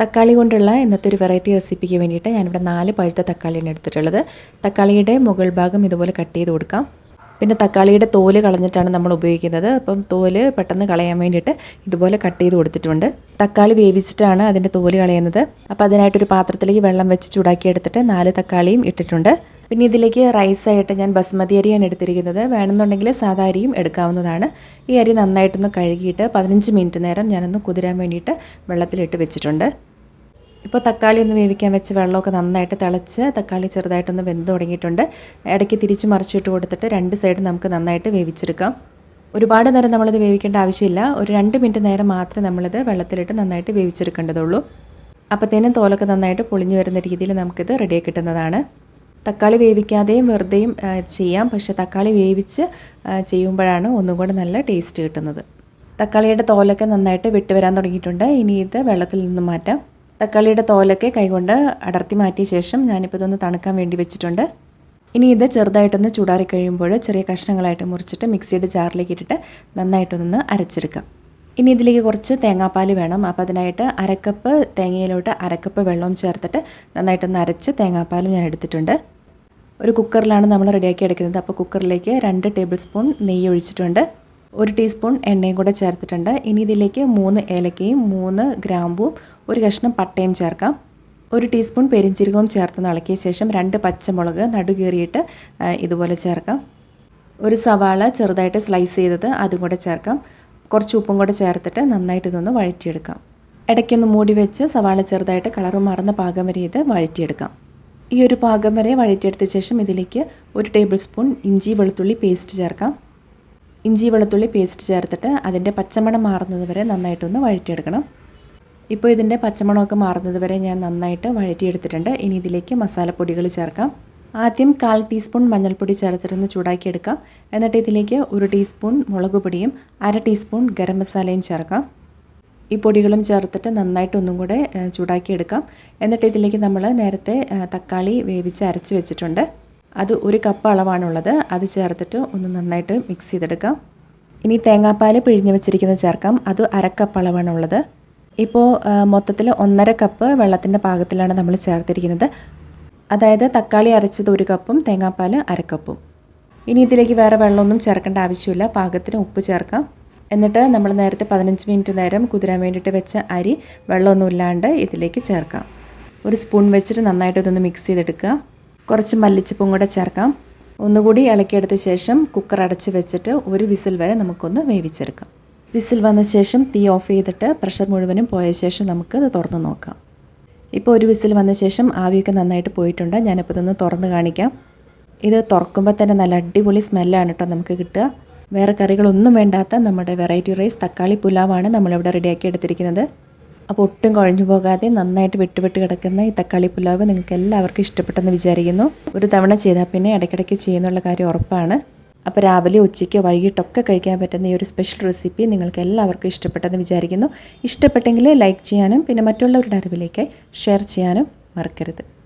തക്കാളി കൊണ്ടുള്ള ഇന്നത്തെ ഒരു വെറൈറ്റി റെസിപ്പിക്ക് വേണ്ടിയിട്ട് ഞാനിവിടെ നാല് പഴുത്ത തക്കാളിയാണ് എടുത്തിട്ടുള്ളത്. തക്കാളിയുടെ മുകൾ ഭാഗം ഇതുപോലെ കട്ട് ചെയ്ത് കൊടുക്കാം. പിന്നെ തക്കാളിയുടെ തോൽ കളഞ്ഞിട്ടാണ് നമ്മൾ ഉപയോഗിക്കുന്നത്. അപ്പം തോൽ പെട്ടെന്ന് കളയാൻ വേണ്ടിയിട്ട് ഇതുപോലെ കട്ട് ചെയ്ത് കൊടുത്തിട്ടുണ്ട്. തക്കാളി വേവിച്ചിട്ടാണ് അതിന്റെ തോൽ കളയുന്നത്. അപ്പോൾ അതിനായിട്ടൊരു പാത്രത്തിലേക്ക് വെള്ളം വെച്ച് ചൂടാക്കി എടുത്തിട്ട് നാല് തക്കാളിയും ഇട്ടിട്ടുണ്ട്. പിന്നെ ഇതിലേക്ക് റൈസായിട്ട് ഞാൻ ബസ്മതി അരിയാണ് എടുത്തിരിക്കുന്നത്. വേണമെന്നുണ്ടെങ്കിൽ സാധാ അരിയും എടുക്കാവുന്നതാണ്. ഈ അരി നന്നായിട്ടൊന്ന് കഴുകിയിട്ട് പതിനഞ്ച് മിനിറ്റ് നേരം ഞാനൊന്ന് കുതിരാൻ വേണ്ടിയിട്ട് വെള്ളത്തിലിട്ട് വെച്ചിട്ടുണ്ട്. ഇപ്പോൾ തക്കാളി ഒന്ന് വേവിക്കാൻ വെച്ച് വെള്ളമൊക്കെ നന്നായിട്ട് തിളച്ച് തക്കാളി ചെറുതായിട്ടൊന്ന് വെന്ത് തുടങ്ങിയിട്ടുണ്ട്. ഇടയ്ക്ക് തിരിച്ച് മറിച്ചിട്ട് കൊടുത്തിട്ട് രണ്ട് സൈഡ് നമുക്ക് നന്നായിട്ട് വേവിച്ചെടുക്കാം. ഒരുപാട് നേരം നമ്മളിത് വേവിക്കേണ്ട ആവശ്യമില്ല. ഒരു രണ്ട് മിനിറ്റ് നേരം മാത്രമേ നമ്മളിത് വെള്ളത്തിലിട്ട് നന്നായിട്ട് വേവിച്ചെടുക്കേണ്ടതുള്ളൂ. അപ്പോഴത്തേനും തോലൊക്കെ നന്നായിട്ട് പൊളിഞ്ഞു വരുന്ന രീതിയിൽ നമുക്കിത് റെഡിയായി കിട്ടുന്നതാണ്. തക്കാളി വേവിക്കാതെയും വെറുതെയും ചെയ്യാം. പക്ഷേ തക്കാളി വേവിച്ച് ചെയ്യുമ്പോഴാണ് ഒന്നും കൂടെ നല്ല ടേസ്റ്റ് കിട്ടുന്നത്. തക്കാളിയുടെ തോലൊക്കെ നന്നായിട്ട് വിട്ടുവരാൻ തുടങ്ങിയിട്ടുണ്ട്. ഇനി ഇത് വെള്ളത്തിൽ നിന്ന് മാറ്റാം. തക്കാളിയുടെ തോലൊക്കെ കൈകൊണ്ട് അടർത്തി മാറ്റിയ ശേഷം ഞാനിപ്പോൾ ഇതൊന്ന് തണുക്കാൻ വേണ്ടി വെച്ചിട്ടുണ്ട്. ഇനി ഇത് ചെറുതായിട്ടൊന്ന് ചൂടാറി കഴിയുമ്പോൾ ചെറിയ കഷ്ണങ്ങളായിട്ട് മുറിച്ചിട്ട് മിക്സിയുടെ ജാറിലേക്ക് ഇട്ടിട്ട് നന്നായിട്ടൊന്ന് അരച്ചെടുക്കാം. ഇനി ഇതിലേക്ക് കുറച്ച് തേങ്ങാപ്പാൽ വേണം. അപ്പോൾ അതിനായിട്ട് അരക്കപ്പ് തേങ്ങയിലോട്ട് അരക്കപ്പ് വെള്ളവും ചേർത്തിട്ട് നന്നായിട്ടൊന്ന് അരച്ച് തേങ്ങാപ്പാലും ഞാൻ എടുത്തിട്ടുണ്ട്. ഒരു കുക്കറിലാണ് നമ്മൾ റെഡിയാക്കി എടുക്കുന്നത്. അപ്പോൾ കുക്കറിലേക്ക് രണ്ട് ടേബിൾ സ്പൂൺ നെയ്യ് ഒഴിച്ചിട്ടുണ്ട്. ഒരു ടീസ്പൂൺ എണ്ണയും കൂടെ ചേർത്തിട്ടുണ്ട്. ഇനി ഇതിലേക്ക് മൂന്ന് ഏലക്കയും മൂന്ന് ഗ്രാമ്പും ഒരു കഷ്ണം പട്ടയും ചേർക്കാം. ഒരു ടീസ്പൂൺ പെരിഞ്ചീരകവും ചേർത്ത് ഇളക്കിയ ശേഷം രണ്ട് പച്ചമുളക് നടുകീറിയിട്ട് ഇതുപോലെ ചേർക്കാം. ഒരു സവാള ചെറുതായിട്ട് സ്ലൈസ് ചെയ്തത് അതും കൂടെ ചേർക്കാം. കുറച്ച് ഉപ്പും കൂടെ ചേർത്തിട്ട് നന്നായിട്ട് ഇതൊന്ന് വഴറ്റിയെടുക്കാം. ഇടയ്ക്കൊന്ന് മൂടി വെച്ച് സവാള ചെറുതായിട്ട് കളർ മറന്ന പാകം വരെ ഇത് വഴറ്റിയെടുക്കാം. ഈ ഒരു പാകം വരെ വഴറ്റിയെടുത്ത ശേഷം ഇതിലേക്ക് ഒരു ടേബിൾ സ്പൂൺ ഇഞ്ചി വെളുത്തുള്ളി പേസ്റ്റ് ചേർക്കാം. ഇഞ്ചി വെളുത്തുള്ളി പേസ്റ്റ് ചേർത്തിട്ട് അതിന്റെ പച്ചമണം മാറുന്നത് വരെ നന്നായിട്ടൊന്ന് വഴറ്റിയെടുക്കണം. ഇപ്പോൾ ഇതിന്റെ പച്ചമണമൊക്കെ മാറുന്നത് വരെ ഞാൻ നന്നായിട്ട് വഴറ്റിയെടുത്തിട്ടുണ്ട്. ഇനി ഇതിലേക്ക് മസാലപ്പൊടികൾ ചേർക്കാം. ആദ്യം കാൽ ടീസ്പൂൺ മഞ്ഞൾപ്പൊടി ചേർത്തിട്ടൊന്ന് ചൂടാക്കിയെടുക്കാം. എന്നിട്ട് ഇതിലേക്ക് ഒരു ടീസ്പൂൺ മുളക് പൊടിയും അര ടീസ്പൂൺ ഗരം മസാലയും ചേർക്കാം. ഈ പൊടികളും ചേർത്തിട്ട് നന്നായിട്ട് ഒന്നും കൂടെ ചൂടാക്കിയെടുക്കാം. എന്നിട്ട് ഇതിലേക്ക് നമ്മൾ നേരത്തെ തക്കാളി വേവിച്ച് അരച്ച് വെച്ചിട്ടുണ്ട്. അത് ഒരു കപ്പ് അളവാണുള്ളത്. അത് ചേർത്തിട്ട് ഒന്ന് നന്നായിട്ട് മിക്സ് ചെയ്തെടുക്കാം. ഇനി തേങ്ങാപ്പാൽ പിഴിഞ്ഞ് വെച്ചിരിക്കുന്നത് ചേർക്കാം. അത് അരക്കപ്പ് അളവാണുള്ളത്. ഇപ്പോൾ മൊത്തത്തിൽ ഒന്നര കപ്പ് വെള്ളത്തിന്റെ പാകത്തിലാണ് നമ്മൾ ചേർത്തിരിക്കുന്നത്. അതായത് തക്കാളി അരച്ചത് ഒരു കപ്പും തേങ്ങാപ്പാൽ അരക്കപ്പും ഇനി ഇതിലേക്ക് വേറെ വെള്ളമൊന്നും ചേർക്കേണ്ട ആവശ്യമില്ല. പാകത്തിന് ഉപ്പ് ചേർക്കാം. എന്നിട്ട് നമ്മൾ നേരത്തെ പതിനഞ്ച് മിനിറ്റ് നേരം കുതിരാൻ വേണ്ടിയിട്ട് വെച്ച അരി വെള്ളമൊന്നും ഇല്ലാണ്ട് ഇതിലേക്ക് ചേർക്കാം. ഒരു സ്പൂൺ വെച്ചിട്ട് നന്നായിട്ട് ഇതൊന്ന് മിക്സ് ചെയ്തെടുക്കുക. കുറച്ച് മല്ലിച്ചപ്പും കൂടെ ചേർക്കാം. ഒന്നുകൂടി ഇളക്കിയെടുത്ത ശേഷം കുക്കർ അടച്ച് വെച്ചിട്ട് ഒരു വിസിൽ വരെ നമുക്കൊന്ന് വേവിച്ചെടുക്കാം. വിസിൽ വന്ന ശേഷം തീ ഓഫ് ചെയ്തിട്ട് പ്രഷർ മുഴുവനും പോയ ശേഷം നമുക്ക് ഇത് തുറന്ന് നോക്കാം. ഇപ്പോൾ ഒരു വിസിൽ വന്ന ശേഷം ആവിയൊക്കെ നന്നായിട്ട് പോയിട്ടുണ്ട്. ഞാനിപ്പോൾ ഇതൊന്ന് തുറന്ന് കാണിക്കാം. ഇത് തുറക്കുമ്പോൾ തന്നെ നല്ല അടിപൊളി സ്മെല്ലാണ് കേട്ടോ നമുക്ക് കിട്ടുക. വേറെ കറികളൊന്നും വേണ്ടാത്ത നമ്മുടെ വെറൈറ്റി റൈസ് തക്കാളി പുലാവാണ് നമ്മളിവിടെ റെഡിയാക്കി എടുത്തിരിക്കുന്നത്. അപ്പോൾ ഒട്ടും കുഴഞ്ഞു പോകാതെ നന്നായിട്ട് വിട്ടുവിട്ട് വിട്ട് കിടക്കുന്ന ഈ തക്കാളി പുലാവ് നിങ്ങൾക്ക് എല്ലാവർക്കും ഇഷ്ടപ്പെട്ടെന്ന് വിചാരിക്കുന്നു. ഒരു തവണ ചെയ്താൽ പിന്നെ ഇടയ്ക്കിടയ്ക്ക് ചെയ്യുന്നുള്ള കാര്യം ഉറപ്പാണ്. അപ്പോൾ രാവിലെ ഉച്ചയ്ക്കോ വൈകിട്ടൊക്കെ കഴിക്കാൻ പറ്റുന്ന ഈ ഒരു സ്പെഷ്യൽ റെസിപ്പി നിങ്ങൾക്ക് എല്ലാവർക്കും ഇഷ്ടപ്പെട്ടെന്ന് വിചാരിക്കുന്നു. ഇഷ്ടപ്പെട്ടെങ്കിൽ ലൈക്ക് ചെയ്യാനും പിന്നെ മറ്റുള്ളവരുടെ അറിവിലേക്ക് ഷെയർ ചെയ്യാനും മറക്കരുത്.